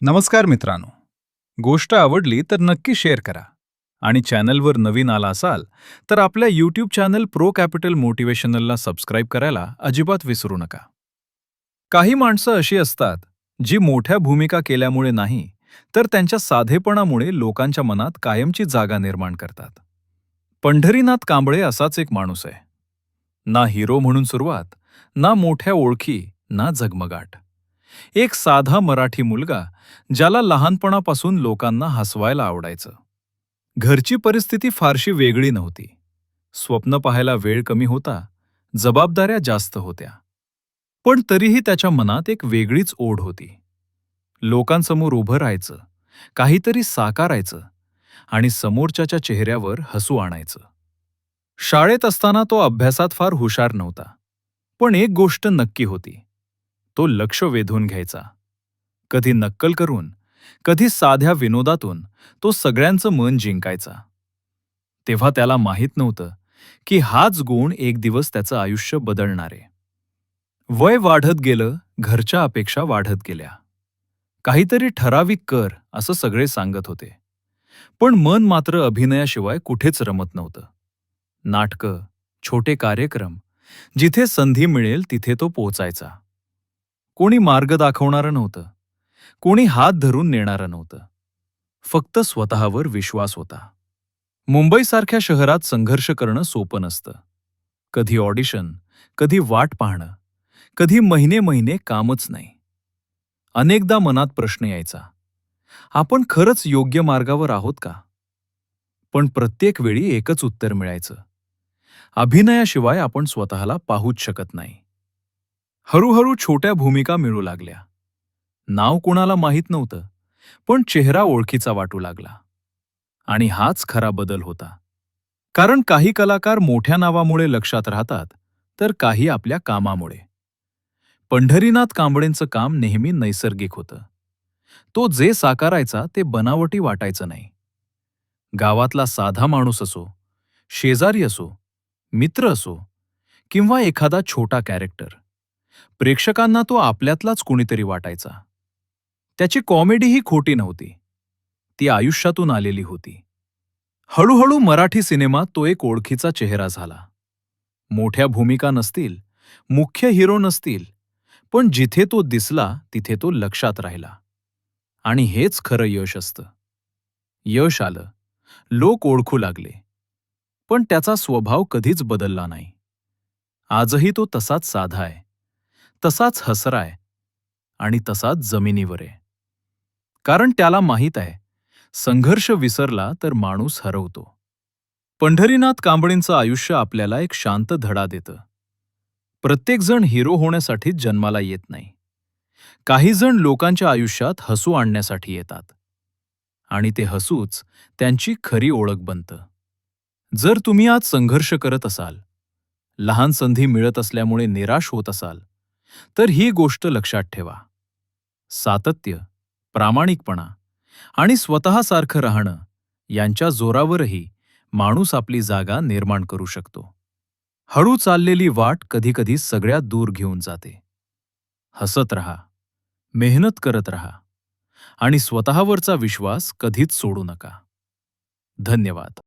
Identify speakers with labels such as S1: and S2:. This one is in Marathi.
S1: नमस्कार मित्रांनो. गोष्ट आवडली तर नक्की शेअर करा. आणि चॅनलवर नवीन आला असाल तर आपल्या यूट्यूब चॅनल प्रो कॅपिटल मोटिवेशनलला सबस्क्राईब करायला अजिबात विसरू नका. काही माणसं अशी असतात जी मोठ्या भूमिका केल्यामुळे नाही तर त्यांच्या साधेपणामुळे लोकांच्या मनात कायमची जागा निर्माण करतात. पंढरीनाथ कांबळे असाच एक माणूस आहे. ना हिरो म्हणून सुरुवात ना मोठ्या ओळखी ना जगमगाट. एक साधा मराठी मुलगा ज्याला लहानपणापासून लोकांना हसवायला आवडायचं. घरची परिस्थिती फारशी वेगळी नव्हती. स्वप्न पाहायला वेळ कमी होता जबाबदाऱ्या जास्त होत्या. पण तरीही त्याच्या मनात एक वेगळीच ओढ होती. लोकांसमोर उभं राहायचं काहीतरी साकारायचं आणि समोरच्याच्या चेहऱ्यावर हसू आणायचं. शाळेत असताना तो अभ्यासात फार हुशार नव्हता पण एक गोष्ट नक्की होती. तो लक्ष वेधून घ्यायचा. कधी नक्कल करून कधी साध्या विनोदातून तो सगळ्यांचं मन जिंकायचा. तेव्हा त्याला माहीत नव्हतं की हाच गुण एक दिवस त्याचं आयुष्य बदलणारे. वय वाढत गेलं घरच्या अपेक्षा वाढत गेल्या. काहीतरी ठराविक कर असं सगळे सांगत होते. पण मन मात्र अभिनयाशिवाय कुठेच रमत नव्हतं. नाटकं छोटे कार्यक्रम जिथे संधी मिळेल तिथे तो पोचायचा. कोणी मार्ग दाखवणारं नव्हतं. कोणी हात धरून नेणारं नव्हतं. फक्त स्वतःवर विश्वास होता. मुंबईसारख्या शहरात संघर्ष करणं सोपं नसतं. कधी ऑडिशन कधी वाट पाहणं कधी महिने महिने कामच नाही. अनेकदा मनात प्रश्न यायचा आपण खरंच योग्य मार्गावर आहोत का? पण प्रत्येक वेळी एकच उत्तर मिळायचं. अभिनयाशिवाय आपण स्वतःला पाहूच शकत नाही. हळूहळू छोट्या भूमिका मिळू लागल्या. नाव कुणाला माहीत नव्हतं पण चेहरा ओळखीचा वाटू लागला. आणि हाच खरा बदल होता. कारण काही कलाकार मोठ्या नावामुळे लक्षात राहतात तर काही आपल्या कामामुळे. पंढरीनाथ कांबळेंचं काम नेहमी नैसर्गिक होतं. तो जे साकारायचा ते बनावटी वाटायचं नाही. गावातला साधा माणूस असो शेजारी असो मित्र असो किंवा एखादा छोटा कॅरेक्टर. प्रेक्षकांना तो आपल्यातलाच कुणीतरी वाटायचा. त्याची कॉमेडीही खोटी नव्हती. ती आयुष्यातून आलेली होती. हळूहळू मराठी सिनेमात तो एक ओळखीचा चेहरा झाला. मोठ्या भूमिका नसतील मुख्य हिरो नसतील पण जिथे तो दिसला तिथे तो लक्षात राहिला. आणि हेच खरं यश असतं. यश आलं. लोक ओळखू लागले. पण त्याचा स्वभाव कधीच बदलला नाही. आजही तो तसाच साधा आहे. तसाच हसराय आणि तसाच जमिनीवर आहे कारण त्याला माहीत आहे संघर्ष विसरला तर माणूस हरवतो. पंढरीनाथ कांबळींचं आयुष्य आपल्याला एक शांत धडा देतं. प्रत्येकजण हिरो होण्यासाठीच जन्माला येत नाही. काहीजण लोकांच्या आयुष्यात हसू आणण्यासाठी येतात. आणि ते हसूच त्यांची खरी ओळख बनतं. जर तुम्ही आज संघर्ष करत असाल लहान संधी मिळत असल्यामुळे निराश होत असाल तर ही गोष्ट लक्षात ठेवा. सातत्य प्रामाणिकपणा आणि स्वतःसारखं राहणं यांच्या जोरावरही माणूस आपली जागा निर्माण करू शकतो. हळू चाललेली वाट कधीकधी सगळ्यात दूर घेऊन जाते. हसत रहा मेहनत करत रहा आणि स्वतःवरचा विश्वास कधीच सोडू नका. धन्यवाद.